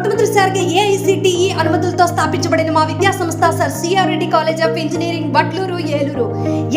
మొట్టమొదటిసారిగా ఏఐసిటిఈ అనుమతులతో స్థాపించబడిన మా విద్యా సంస్థ sir CR Reddy college of engineering Vatluru Eluru.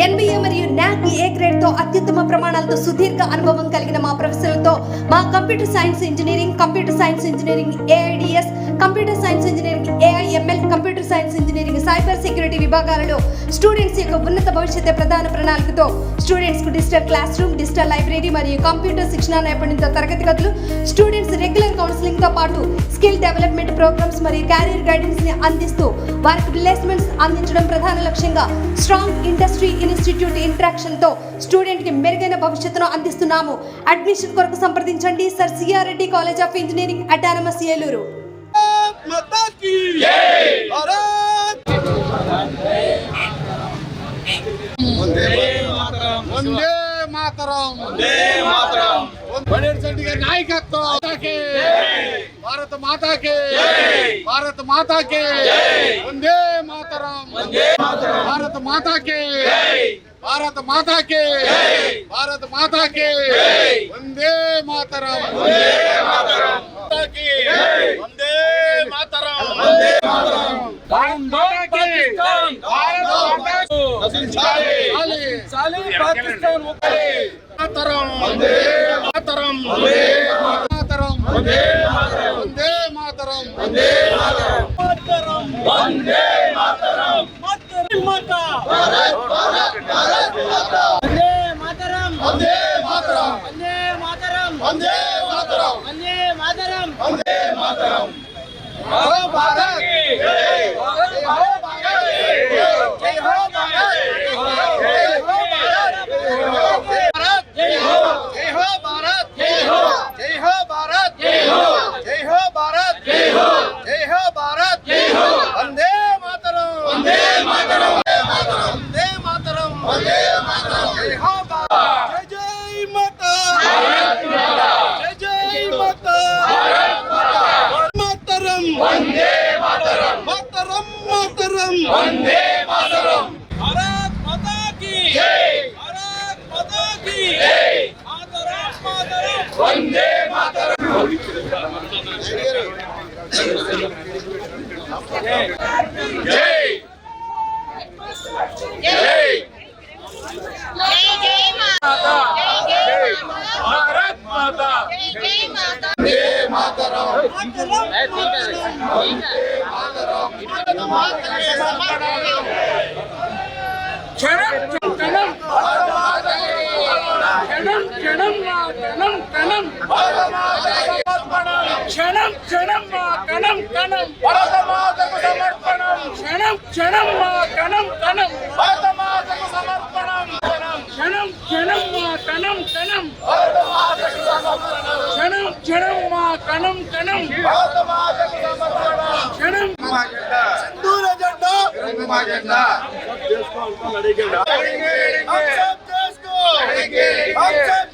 NBA మరియు నాక్ ఏ గ్రేడ్తో అత్యుత్తమ ప్రమాణాలతో సుదీర్ఘ అనుభవం కలిగిన మా ప్రొఫెసర్లతో మా computer science engineering computer science engineering AIDS computer science engineering AIML computer science engineering cyber security విభాగాలలో స్టూడెంట్స్ యొక్క ఉన్నత భవిష్యత్ ప్రధాన ప్రణాళికతో స్టూడెంట్స్కు digital classroom digital library మరియు కంప్యూటర్ శిక్షణ నైపుణ్యంతో తరగతి గదులు స్టూడెంట్స్ రెగ్యులర్ కౌన్సిలింగ్తో పాటు స్కిల్ స్కిల్ డెవలప్మెంట్ ప్రోగ్రామ్స్ మరియు క్యారియర్ గైడెన్స్ని అందిస్తూ వారికి ప్లేస్మెంట్స్ అందించడం ప్రధాన లక్ష్యంగా స్ట్రాంగ్ ఇండస్ట్రీ ఇన్స్టిట్యూట్ ఇంట్రాక్షన్తో స్టూడెంట్కి మెరుగైన భవిష్యత్తును అందిస్తున్నాము. అడ్మిషన్ కొరకు సంప్రదించండి. Sir CR Reddy college of engineering autonomous Eluru మాతరం! మాతరం! నాయకత్వం! మాతాకి భారత మాతాకి భారత మాతాకి వందే మాతరం వందే మాతరం భారత మాతాకి భారత మాతాకి భారత మాతాకి వందే మాతరం వందే మాతరం మాతాకి వందే మాతరం వందే మాతరం నశించాలి పాకిస్తాన్ మాతరం వందే మాతరం వందే మాతరం వందే మాతరం వందే మాతరం వందే మాతరం వందే మాతరం మాతా భారత్ భారత్ భారత్ మాతా వందే మాతరం వందే మాతరం వందే మాతరం వందే మాతరం వందే మాతరం వందే మాతరం హో భారత్ జై హో భారత్ జై హో భారత్ జై హో భారత్ జై హో జై హో భారత్ జై హో జై హో భారత్ జై హో జై హో భారత్ జై హో జై హో భారత్ జై హో వందే మాతరం వందే మాతరం వందే మాతరం వందే మాతరం జై హో భారత్ జై జై మాతా జై జై మాతా మాతరం వందే మాతరం మాతరం మాతరం వందే మాతరం భారత్ మాతా की జై భారత్ మాతా की జై మాతరం మాతరం వందే మాతరం. జై జై జై జై మాతా జై జై మాతా భారత్ మాతా జై జై మాతా వందే మాతరం. క్షణం క్షణం మా కణం కణం భరత మాతకు సమర్పణం క్షణం క్షణం మా కణం కణం భరత మాతకు సమర్పణం క్షణం క్షణం మా కణం కణం భరత మాతకు సమర్పణం క్షణం క్షణం మా కణం కణం భరత మాతకు సమర్పణం క్షణం సింధూర జెండా తిరంగమా జెండా Hamza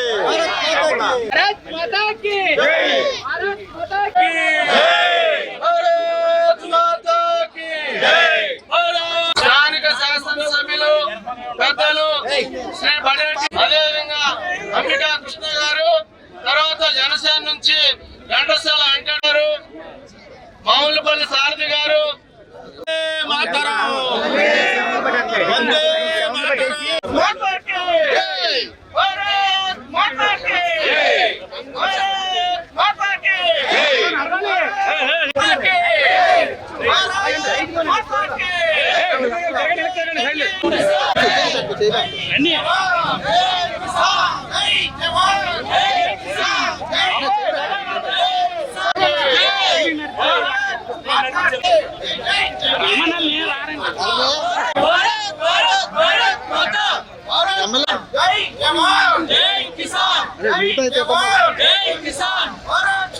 నుంచి ఘంటసాల వెంకట గారు మామూలుపల్లి సారథి గారు మాతరం వందే మాతరం మాతాకి! భారత్ మాతాకి! భారత్ మాతాకి! భారత్ భారత్ భారత్ మాతా జై జవాన్ జై కిసాన్ జై కిసాన్ భారత్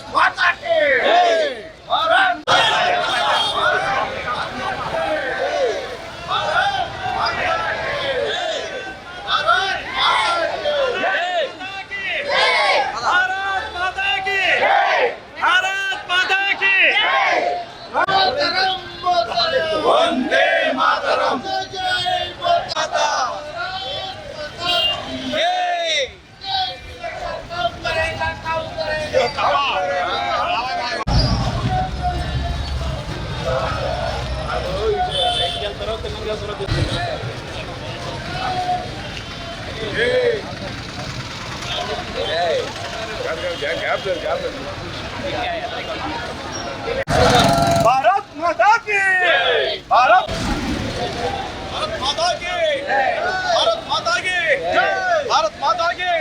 भारत माता की। भारत। भारत माता की। भारत माता की। भारत माता की।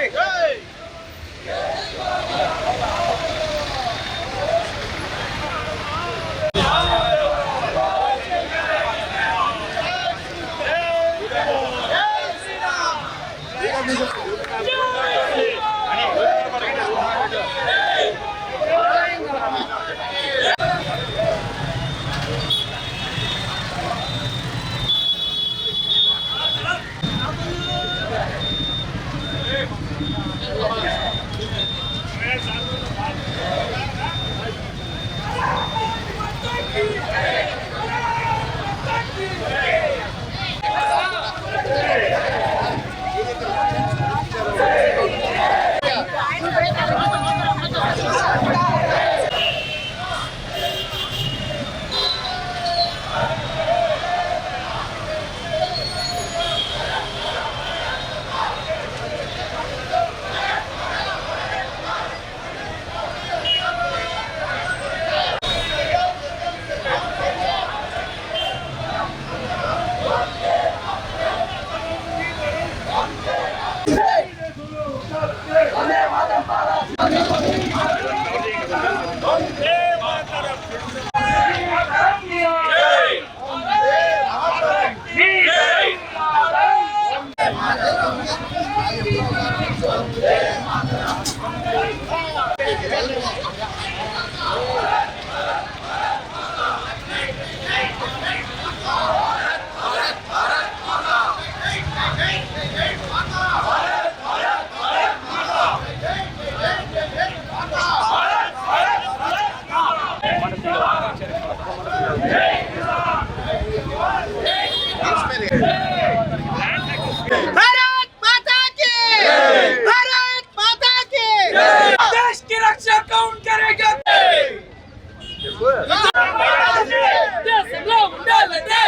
ఉండాలంటే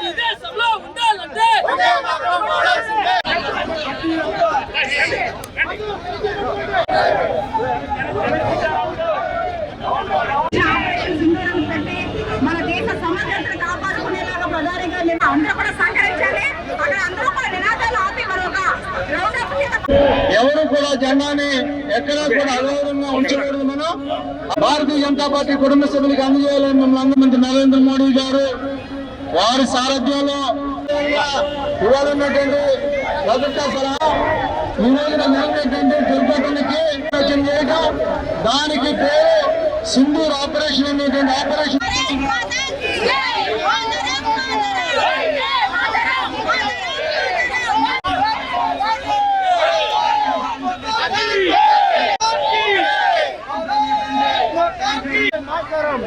ఈ దేశంలో ఉండాలంటే మన దేశ సమగ్రతను కాపాడుకునేలాగా ప్రధాని గారు నిన్న అందరూ కూడా సహకరించాలి అక్కడ అందరూ కూడా నినాదాలు ఆపి మరొక రౌండ్ అప్ కింద ఎవరు కూడా జెండాని ఎక్కడా కూడా అగౌరవంగా ఉంచకూడదు మనం భారతీయ జనతా పార్టీ కుటుంబ సభ్యులకు అందజేయాలని మిమ్మల్ని మంత్రి నరేంద్ర మోడీ గారు వారి సారథ్యంలో ఇవాళ ఉన్నటువంటి భద్రతా సలహా ఈ రోజున జరిగినటువంటి దుర్ఘటనకి రచన చేయడం దానికి పేరు సింధూర్ ఆపరేషన్ అనేటువంటి ఆపరేషన్ మాతా కి జై వందనం వందనం వందనం భారత్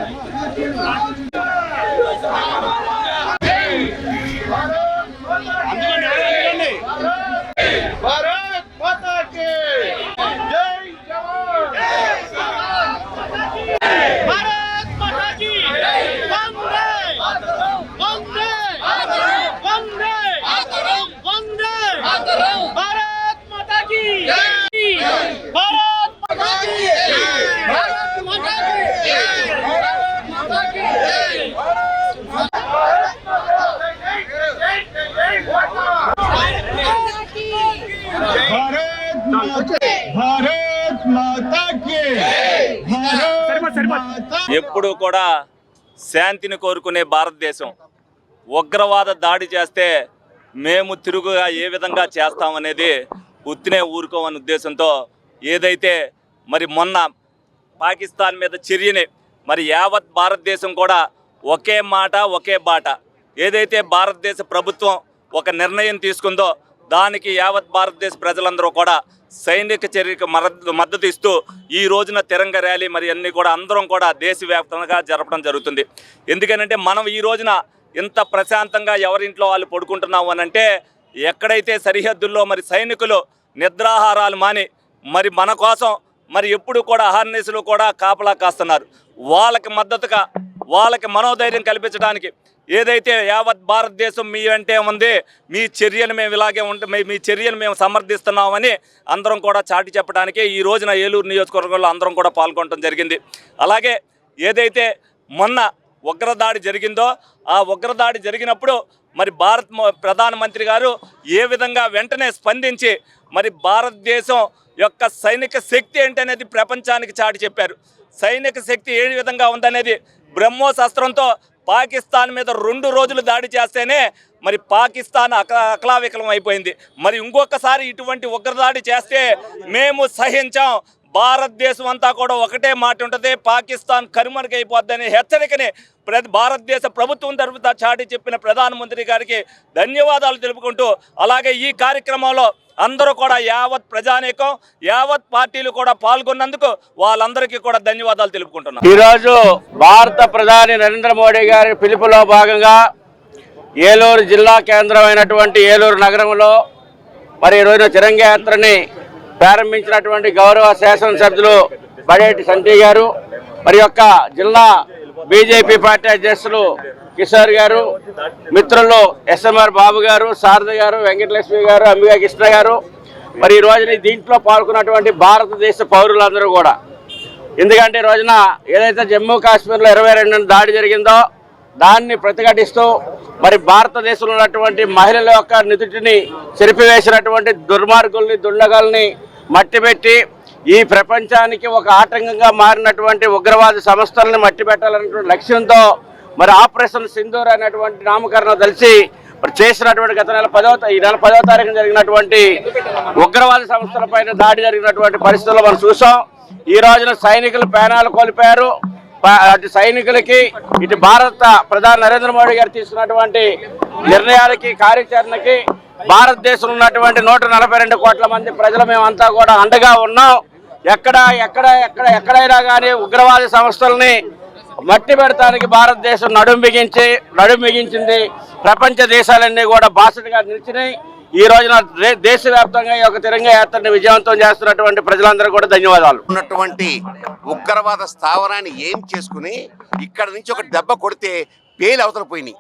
ఎప్పుడు కూడా శాంతిని కోరుకునే భారతదేశం. ఉగ్రవాద దాడి చేస్తే మేము తిరుగుగా ఏ విధంగా చేస్తామనేది ఉత్తినే ఊరుకోమని ఉద్దేశంతో ఏదైతే మరి మొన్న పాకిస్తాన్ మీద చర్యని మరి యావత్ భారతదేశం కూడా ఒకే మాట ఒకే బాట. ఏదైతే భారతదేశ ప్రభుత్వం ఒక నిర్ణయం తీసుకుందో దానికి యావత్ భారతదేశ ప్రజలందరూ కూడా సైనిక చర్యకు మద్దతు ఇస్తూ ఈ రోజున తిరంగ ర్యాలీ మరి అన్ని కూడా అందరం కూడా దేశవ్యాప్తంగా జరపడం జరుగుతుంది. ఎందుకనంటే మనం ఈ రోజున ఇంత ప్రశాంతంగా ఎవరింట్లో వాళ్ళు పడుకుంటున్నాము అని అంటే ఎక్కడైతే సరిహద్దుల్లో మరి సైనికులు నిద్రాహారాలు మాని మరి మన కోసం మరి ఎప్పుడు కూడా అహర్నిశలు కూడా కాపలా కాస్తున్నారు. వాళ్ళకి మద్దతుగా వాళ్ళకి మనోధైర్యం కల్పించడానికి ఏదైతే యావత్ భారతదేశం మీ వెంటే ఉంది మీ చర్యను మేము ఇలాగే ఉంటే మీ- మీ చర్యను మేము సమర్థిస్తున్నామని అందరం కూడా చాటి చెప్పడానికి ఈ రోజున ఏలూరు నియోజకవర్గంలో అందరం కూడా పాల్గొనడం జరిగింది. అలాగే ఏదైతే మొన్న ఉగ్రదాడి జరిగిందో ఆ ఉగ్రదాడి జరిగినప్పుడు మరి భారత్ ప్రధానమంత్రి గారు ఏ విధంగా వెంటనే స్పందించి మరి భారతదేశం యొక్క సైనిక శక్తి ఏంటనేది ప్రపంచానికి చాటి చెప్పారు. సైనిక శక్తి ఏ విధంగా ఉందనేది బ్రహ్మోశస్త్రంతో పాకిస్తాన్ మీద రెండు రోజులు దాడి చేస్తేనే మరి పాకిస్తాన్ అక అకలావికలం అయిపోయింది. మరి ఇంకొకసారి ఇటువంటి ఉగ్రదాడి చేస్తే మేము సహించాం. భారతదేశం అంతా కూడా ఒకటే మాట ఉంటుంది పాకిస్తాన్ కనుమరుగైపోద్దని హెచ్చరికని ప్రతి భారతదేశ ప్రభుత్వం తరఫున చాటి చెప్పిన ప్రధానమంత్రి గారికి ధన్యవాదాలు తెలుపుకుంటూ అలాగే ఈ కార్యక్రమంలో అందరూ కూడా యావత్ ప్రజానీకం యావత్ పార్టీలు కూడా పాల్గొన్నందుకు వాళ్ళందరికీ కూడా ధన్యవాదాలు తెలుపుకుంటున్నాను ఈరోజు భారత ప్రధాని నరేంద్ర మోడీ గారి పిలుపులో భాగంగా ఏలూరు జిల్లా కేంద్రమైనటువంటి ఏలూరు నగరంలో మరి ఈ రోజున తిరంగ యాత్రని ప్రారంభించినటువంటి గౌరవ శాసనసభ్యులు బడేటి సంజయ్ గారు మరి యొక్క జిల్లా బీజేపీ పార్టీ అధ్యక్షులు కిషోర్ గారు మిత్రులు ఎస్ఎంఆర్ బాబు గారు శారద గారు వెంకటలక్ష్మి గారు అంబికా కృష్ణ గారు మరి ఈ రోజున దీంట్లో పాల్గొన్నటువంటి భారతదేశ పౌరులందరూ కూడా. ఎందుకంటే ఈ రోజున ఏదైతే జమ్మూ కాశ్మీర్లో ఇరవై రెండు దాడి జరిగిందో దాన్ని ప్రతిఘటిస్తూ మరి భారతదేశంలో ఉన్నటువంటి మహిళల యొక్క నిధుటిని చెరిపివేసినటువంటి దుర్మార్గుల్ని దుండగల్ని మట్టిపెట్టి ఈ ప్రపంచానికి ఒక ఆటంకంగా మారినటువంటి ఉగ్రవాద సంస్థలను మట్టిపెట్టాలన్నటువంటి లక్ష్యంతో మరి ఆపరేషన్ సింధూర్ అనేటువంటి నామకరణం తెలిసి మరి చేసినటువంటి గత నెల పదవ ఈ నెల పదవ తారీఖున జరిగినటువంటి ఉగ్రవాద సంస్థల పైన దాడి జరిగినటువంటి పరిస్థితుల్లో మనం చూసాం. ఈ రోజున సైనికులు ప్రాణాలు కోల్పోయారు. అటు సైనికులకి ఇటు భారత ప్రధాని నరేంద్ర మోడీ గారు తీసుకున్నటువంటి నిర్ణయాలకి కార్యాచరణకి భారతదేశంలో ఉన్నటువంటి నూట నలభై రెండు కోట్ల మంది ప్రజలు మేమంతా కూడా అండగా ఉన్నాం. ఎక్కడ ఎక్కడ ఎక్కడ ఎక్కడైనా కానీ ఉగ్రవాద సంస్థల్ని మట్టి పెడతానికి భారతదేశం నడుం బిగించి నడుం బిగించింది. ప్రపంచ దేశాలన్నీ కూడా బాసటగా నిలిచినాయి. ఈ రోజున దేశవ్యాప్తంగా ఈ యొక్క తిరంగా యాత్రని విజయవంతం చేస్తున్నటువంటి ప్రజలందరూ కూడా ధన్యవాదాలు. ఉన్నటువంటి ఉగ్రవాద స్థావరాన్ని ఏం చేసుకుని ఇక్కడ నుంచి ఒక దెబ్బ కొడితే పేలు అవతల పోయినాయి.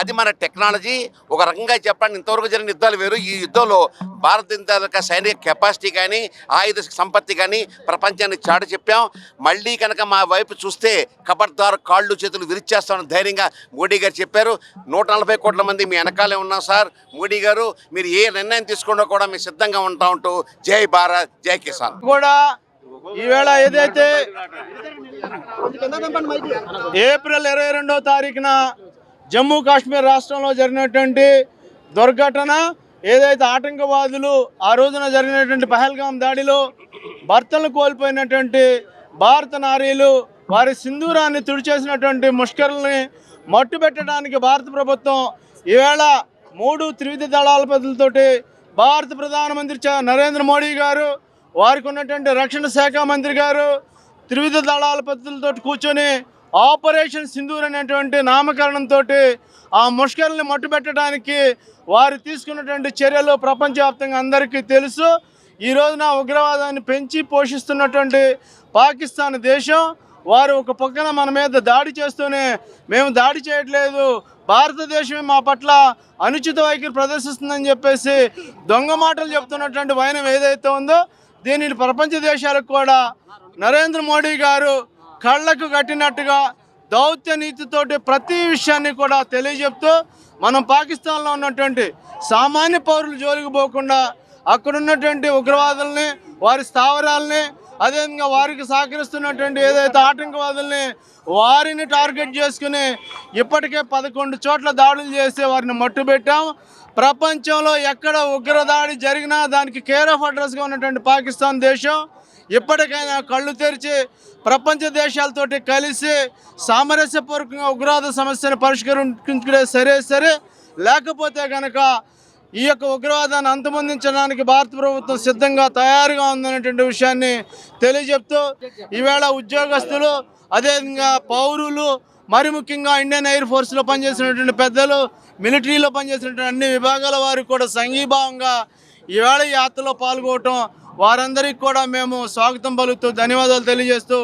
అది మన టెక్నాలజీ. ఒక రకంగా చెప్పండి ఇంతవరకు జరిగిన యుద్ధాలు వేరు. ఈ యుద్ధంలో భారతదేశ యొక్క సైనిక కెపాసిటీ కానీ ఆయుధ సంపత్తి కానీ ప్రపంచాన్ని చాటు చెప్పాం. మళ్ళీ కనుక మా వైపు చూస్తే కబడ్దార్ కాళ్ళు చేతులు విరిచేస్తామని ధైర్యంగా మోడీ గారు చెప్పారు. నూట నలభై కోట్ల మంది మీ వెనకాలే ఉన్నాం సార్. మోడీ గారు మీరు ఏ నిర్ణయం తీసుకున్నా కూడా మేము సిద్ధంగా ఉంటా ఉంటూ జై భారత్ జై కిసాన్. కూడా ఈవేళ ఏదైతే ఏప్రిల్ ఇరవై రెండో తారీఖున జమ్మూ కాశ్మీర్ రాష్ట్రంలో జరిగినటువంటి దుర్ఘటన ఏదైతే ఆటంకవాదులు ఆ రోజున జరిగినటువంటి పహల్గాం దాడిలో భర్తలు కోల్పోయినటువంటి భారత నారీలు వారి సింధూరాన్ని తుడిచేసినటువంటి ముష్కరుల్ని మట్టుబెట్టడానికి భారత ప్రభుత్వం ఈవేళ మూడు త్రివిధ దళాలపతులతోటి భారత ప్రధానమంత్రి చ- నరేంద్ర మోడీ గారు వారికి ఉన్నటువంటి రక్షణ శాఖ మంత్రి గారు త్రివిధ దళాల కూర్చొని ఆపరేషన్ సింధూర్ అనేటువంటి నామకరణంతో ఆ ముష్కర్ని మట్టుబెట్టడానికి వారు తీసుకున్నటువంటి చర్యలు ప్రపంచవ్యాప్తంగా అందరికీ తెలుసు. ఈ రోజున ఉగ్రవాదాన్ని పెంచి పోషిస్తున్నటువంటి పాకిస్తాన్ దేశం వారు ఒక పక్కన మన మీద దాడి చేస్తూనే మేము దాడి చేయట్లేదు. భారతదేశమే మా పట్ల అనుచిత వైఖరి ప్రదర్శిస్తుందని చెప్పేసి దొంగ మాటలు చెప్తున్నటువంటి వైనం ఏదైతే ఉందో దీనిని ప్రపంచ దేశాలకు కూడా నరేంద్ర మోడీ గారు కళ్ళకు కట్టినట్టుగా దౌత్య నీతితోటి ప్రతి విషయాన్ని కూడా తెలియజెప్తూ మనం పాకిస్తాన్లో ఉన్నటువంటి సామాన్య పౌరులు జోలికి పోకుండా అక్కడ ఉన్నటువంటి ఉగ్రవాదుల్ని వారి స్థావరాలని అదేవిధంగా వారికి సహకరిస్తున్నటువంటి ఏదైతే ఆటంకవాదుల్ని వారిని టార్గెట్ చేసుకుని ఇప్పటికే పదకొండు చోట్ల దాడులు చేసి వారిని మట్టుబెట్టాం ప్రపంచంలో ఎక్కడ ఉగ్రదాడి జరిగినా దానికి కేర్ ఆఫ్ అడ్రస్గా ఉన్నటువంటి పాకిస్తాన్ దేశం ఇప్పటికైనా కళ్ళు తెరిచి ప్రపంచ దేశాలతోటి కలిసి సామరస్యపూర్వకంగా ఉగ్రవాద సమస్యను పరిష్కరించుకునే సరే సరే లేకపోతే కనుక ఈ యొక్క ఉగ్రవాదాన్ని అంతమొందించడానికి భారత ప్రభుత్వం సిద్ధంగా తయారుగా ఉందనేటువంటి విషయాన్ని తెలియజెప్తూ ఈవేళ ఉద్యోగస్తులు అదేవిధంగా పౌరులు మరి ముఖ్యంగా ఇండియన్ ఎయిర్ ఫోర్స్లో పనిచేసినటువంటి పెద్దలు మిలిటరీలో పనిచేసినటువంటి అన్ని విభాగాల వారు కూడా సంఘీభావంగా ఈవేళ యాత్రలో పాల్గొవటం వారందరికీ కూడా మేము స్వాగతం పలుకుతూ ధన్యవాదాలు తెలియజేస్తూ